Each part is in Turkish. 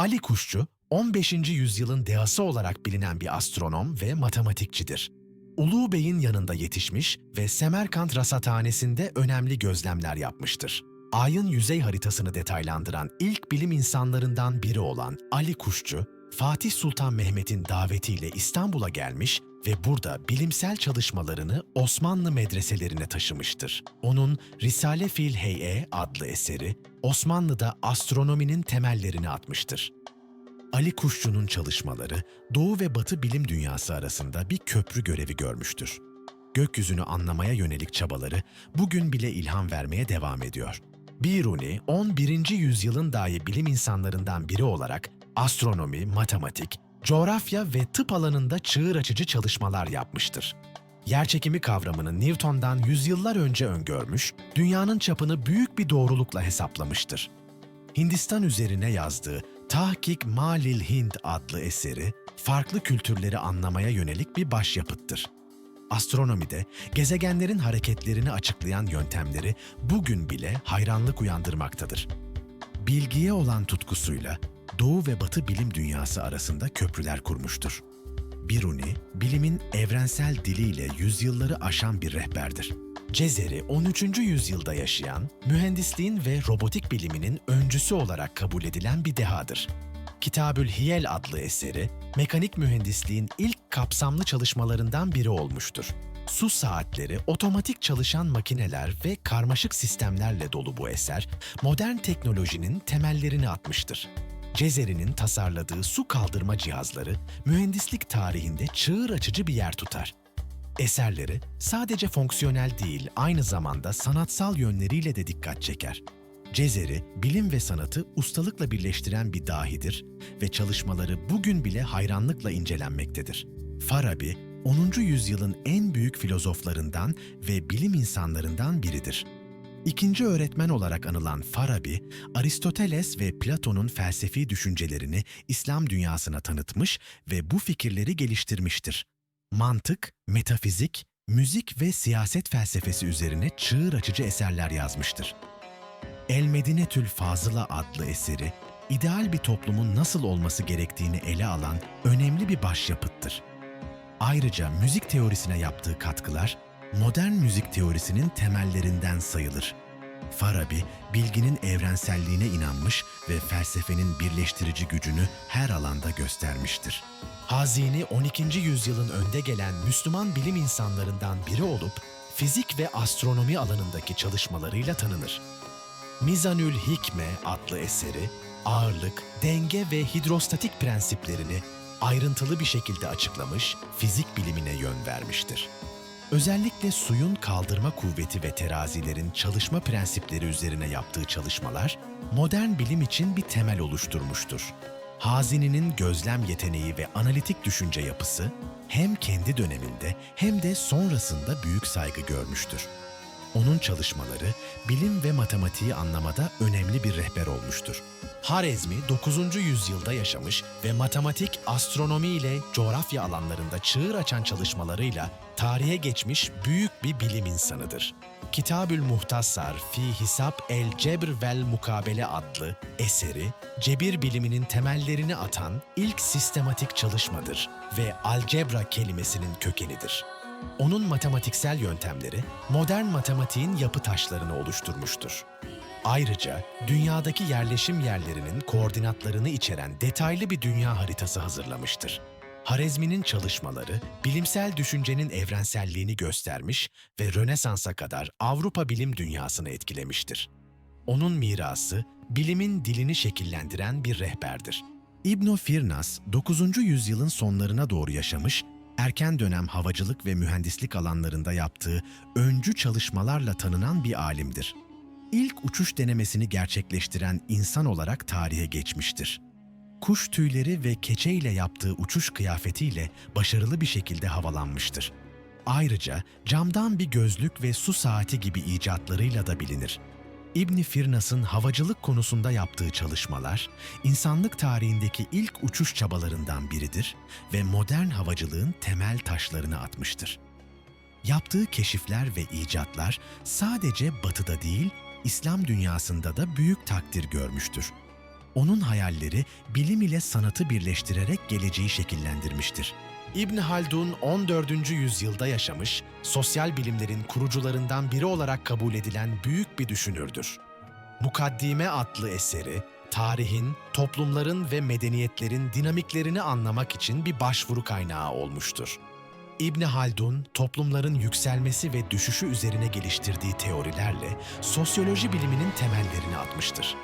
Ali Kuşçu, 15. yüzyılın dehası olarak bilinen bir astronom ve matematikçidir. Ulu Bey'in yanında yetişmiş ve Semerkant Rasathanesi'nde önemli gözlemler yapmıştır. Ayın yüzey haritasını detaylandıran ilk bilim insanlarından biri olan Ali Kuşçu, Fatih Sultan Mehmet'in davetiyle İstanbul'a gelmiş ve burada bilimsel çalışmalarını Osmanlı medreselerine taşımıştır. Onun Risale fil Hey'e adlı eseri Osmanlı'da astronominin temellerini atmıştır. Ali Kuşçu'nun çalışmaları Doğu ve Batı bilim dünyası arasında bir köprü görevi görmüştür. Gökyüzünü anlamaya yönelik çabaları bugün bile ilham vermeye devam ediyor. Biruni, 11. yüzyılın dahi bilim insanlarından biri olarak astronomi, matematik, coğrafya ve tıp alanında çığır açıcı çalışmalar yapmıştır. Yerçekimi kavramını Newton'dan yüzyıllar önce öngörmüş, dünyanın çapını büyük bir doğrulukla hesaplamıştır. Hindistan üzerine yazdığı Tahkik Malil Hind adlı eseri, farklı kültürleri anlamaya yönelik bir başyapıttır. Astronomide gezegenlerin hareketlerini açıklayan yöntemleri bugün bile hayranlık uyandırmaktadır. Bilgiye olan tutkusuyla Doğu ve Batı bilim dünyası arasında köprüler kurmuştur. Biruni, bilimin evrensel diliyle yüzyılları aşan bir rehberdir. Cezeri, 13. yüzyılda yaşayan, mühendisliğin ve robotik biliminin öncüsü olarak kabul edilen bir dehadır. Kitabül Hiyel adlı eseri, mekanik mühendisliğin ilk kapsamlı çalışmalarından biri olmuştur. Su saatleri, otomatik çalışan makineler ve karmaşık sistemlerle dolu bu eser, modern teknolojinin temellerini atmıştır. Cezeri'nin tasarladığı su kaldırma cihazları mühendislik tarihinde çığır açıcı bir yer tutar. Eserleri sadece fonksiyonel değil, aynı zamanda sanatsal yönleriyle de dikkat çeker. Cezeri, bilim ve sanatı ustalıkla birleştiren bir dahidir ve çalışmaları bugün bile hayranlıkla incelenmektedir. Farabi, 10. yüzyılın en büyük filozoflarından ve bilim insanlarından biridir. İkinci öğretmen olarak anılan Farabi, Aristoteles ve Platon'un felsefi düşüncelerini İslam dünyasına tanıtmış ve bu fikirleri geliştirmiştir. Mantık, metafizik, müzik ve siyaset felsefesi üzerine çığır açıcı eserler yazmıştır. El Medinetül Fazıla adlı eseri, ideal bir toplumun nasıl olması gerektiğini ele alan önemli bir başyapıttır. Ayrıca müzik teorisine yaptığı katkılar, modern müzik teorisinin temellerinden sayılır. Farabi, bilginin evrenselliğine inanmış ve felsefenin birleştirici gücünü her alanda göstermiştir. Hazini 12. yüzyılın önde gelen Müslüman bilim insanlarından biri olup fizik ve astronomi alanındaki çalışmalarıyla tanınır. Mizanül Hikme adlı eseri, ağırlık, denge ve hidrostatik prensiplerini ayrıntılı bir şekilde açıklamış, fizik bilimine yön vermiştir. Özellikle suyun kaldırma kuvveti ve terazilerin çalışma prensipleri üzerine yaptığı çalışmalar, modern bilim için bir temel oluşturmuştur. Hazini'nin gözlem yeteneği ve analitik düşünce yapısı, hem kendi döneminde hem de sonrasında büyük saygı görmüştür. Onun çalışmaları bilim ve matematiği anlamada önemli bir rehber olmuştur. Harezmi 9. yüzyılda yaşamış ve matematik, astronomi ile coğrafya alanlarında çığır açan çalışmalarıyla tarihe geçmiş büyük bir bilim insanıdır. Kitabül Muhtasar fi Hisap el Cebr vel Mukabele adlı eseri, cebir biliminin temellerini atan ilk sistematik çalışmadır ve algebra kelimesinin kökenidir. Onun matematiksel yöntemleri modern matematiğin yapı taşlarını oluşturmuştur. Ayrıca dünyadaki yerleşim yerlerinin koordinatlarını içeren detaylı bir dünya haritası hazırlamıştır. Harezmi'nin çalışmaları bilimsel düşüncenin evrenselliğini göstermiş ve Rönesans'a kadar Avrupa bilim dünyasını etkilemiştir. Onun mirası bilimin dilini şekillendiren bir rehberdir. İbn Firnas 9. yüzyılın sonlarına doğru yaşamış, erken dönem havacılık ve mühendislik alanlarında yaptığı öncü çalışmalarla tanınan bir alimdir. İlk uçuş denemesini gerçekleştiren insan olarak tarihe geçmiştir. Kuş tüyleri ve keçe ile yaptığı uçuş kıyafetiyle başarılı bir şekilde havalanmıştır. Ayrıca camdan bir gözlük ve su saati gibi icatlarıyla da bilinir. İbn Firnas'ın havacılık konusunda yaptığı çalışmalar, insanlık tarihindeki ilk uçuş çabalarından biridir ve modern havacılığın temel taşlarını atmıştır. Yaptığı keşifler ve icatlar sadece batıda değil, İslam dünyasında da büyük takdir görmüştür. onun hayalleri bilim ile sanatı birleştirerek geleceği şekillendirmiştir. İbn Haldun 14. yüzyılda yaşamış, sosyal bilimlerin kurucularından biri olarak kabul edilen büyük bir düşünürdür. Mukaddime adlı eseri, tarihin, toplumların ve medeniyetlerin dinamiklerini anlamak için bir başvuru kaynağı olmuştur. İbn Haldun, toplumların yükselmesi ve düşüşü üzerine geliştirdiği teorilerle sosyoloji biliminin temellerini atmıştır.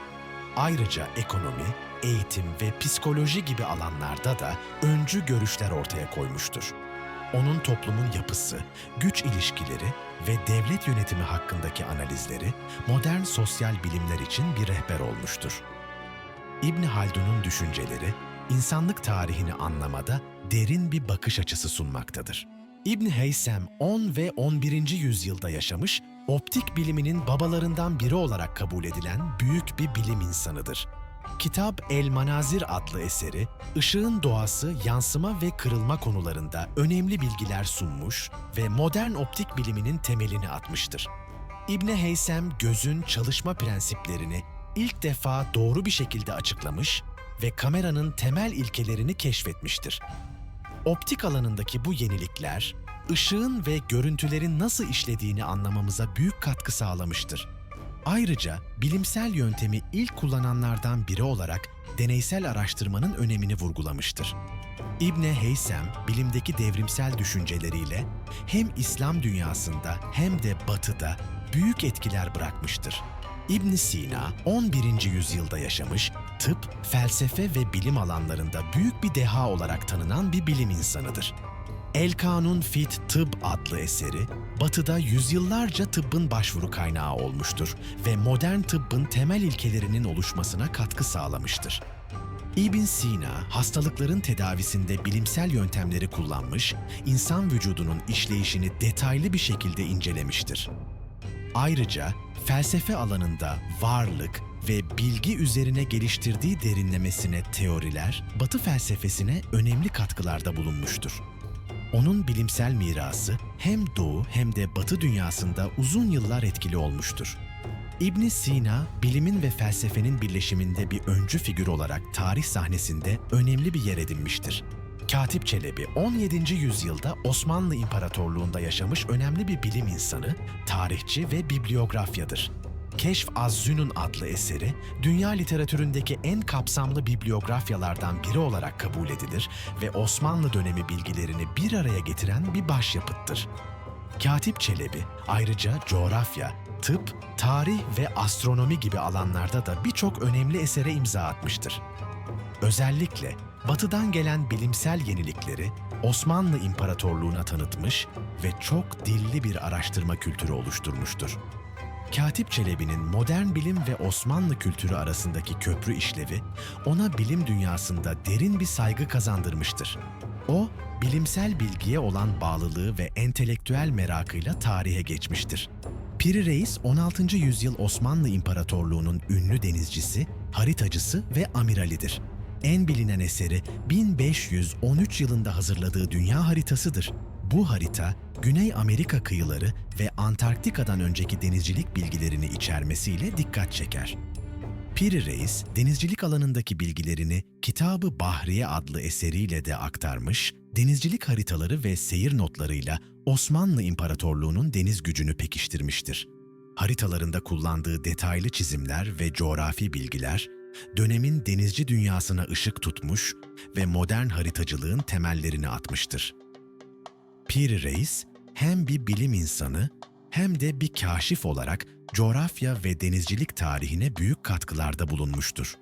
Ayrıca ekonomi, eğitim ve psikoloji gibi alanlarda da öncü görüşler ortaya koymuştur. Onun toplumun yapısı, güç ilişkileri ve devlet yönetimi hakkındaki analizleri modern sosyal bilimler için bir rehber olmuştur. İbn Haldun'un düşünceleri insanlık tarihini anlamada derin bir bakış açısı sunmaktadır. İbn Heysem 10 ve 11. yüzyılda yaşamış, optik biliminin babalarından biri olarak kabul edilen büyük bir bilim insanıdır. Kitap El Manazir adlı eseri, ışığın doğası, yansıma ve kırılma konularında önemli bilgiler sunmuş ve modern optik biliminin temelini atmıştır. İbni Heysem gözün çalışma prensiplerini ilk defa doğru bir şekilde açıklamış ve kameranın temel ilkelerini keşfetmiştir. Optik alanındaki bu yenilikler, ışığın ve görüntülerin nasıl işlediğini anlamamıza büyük katkı sağlamıştır. Ayrıca bilimsel yöntemi ilk kullananlardan biri olarak deneysel araştırmanın önemini vurgulamıştır. İbne Heysem, bilimdeki devrimsel düşünceleriyle hem İslam dünyasında hem de Batı'da büyük etkiler bırakmıştır. İbn Sina 11. yüzyılda yaşamış, tıp, felsefe ve bilim alanlarında büyük bir deha olarak tanınan bir bilim insanıdır. El Kanun Fit Tıbb adlı eseri, Batı'da yüzyıllarca tıbbın başvuru kaynağı olmuştur ve modern tıbbın temel ilkelerinin oluşmasına katkı sağlamıştır. İbn Sina, hastalıkların tedavisinde bilimsel yöntemleri kullanmış, insan vücudunun işleyişini detaylı bir şekilde incelemiştir. Ayrıca felsefe alanında varlık ve bilgi üzerine geliştirdiği derinlemesine teoriler, Batı felsefesine önemli katkılarda bulunmuştur. Onun bilimsel mirası hem Doğu hem de Batı dünyasında uzun yıllar etkili olmuştur. İbn Sina, bilimin ve felsefenin birleşiminde bir öncü figür olarak tarih sahnesinde önemli bir yer edinmiştir. Katip Çelebi 17. yüzyılda Osmanlı İmparatorluğu'nda yaşamış önemli bir bilim insanı, tarihçi ve bibliografyadır. Keşf Az-Zünun adlı eseri, dünya literatüründeki en kapsamlı bibliografyalardan biri olarak kabul edilir ve Osmanlı dönemi bilgilerini bir araya getiren bir başyapıttır. Katip Çelebi ayrıca coğrafya, tıp, tarih ve astronomi gibi alanlarda da birçok önemli esere imza atmıştır. Özellikle Batı'dan gelen bilimsel yenilikleri Osmanlı İmparatorluğu'na tanıtmış ve çok dilli bir araştırma kültürü oluşturmuştur. Katip Çelebi'nin modern bilim ve Osmanlı kültürü arasındaki köprü işlevi ona bilim dünyasında derin bir saygı kazandırmıştır. O, bilimsel bilgiye olan bağlılığı ve entelektüel merakıyla tarihe geçmiştir. Piri Reis 16. yüzyıl Osmanlı İmparatorluğu'nun ünlü denizcisi, haritacısı ve amiralidir. En bilinen eseri 1513 yılında hazırladığı dünya haritasıdır. Bu harita, Güney Amerika kıyıları ve Antarktika'dan önceki denizcilik bilgilerini içermesiyle dikkat çeker. Piri Reis, denizcilik alanındaki bilgilerini Kitabı Bahriye adlı eseriyle de aktarmış, denizcilik haritaları ve seyir notlarıyla Osmanlı İmparatorluğu'nun deniz gücünü pekiştirmiştir. Haritalarında kullandığı detaylı çizimler ve coğrafi bilgiler, dönemin denizci dünyasına ışık tutmuş ve modern haritacılığın temellerini atmıştır. Piri Reis hem bir bilim insanı hem de bir kaşif olarak coğrafya ve denizcilik tarihine büyük katkılarda bulunmuştur.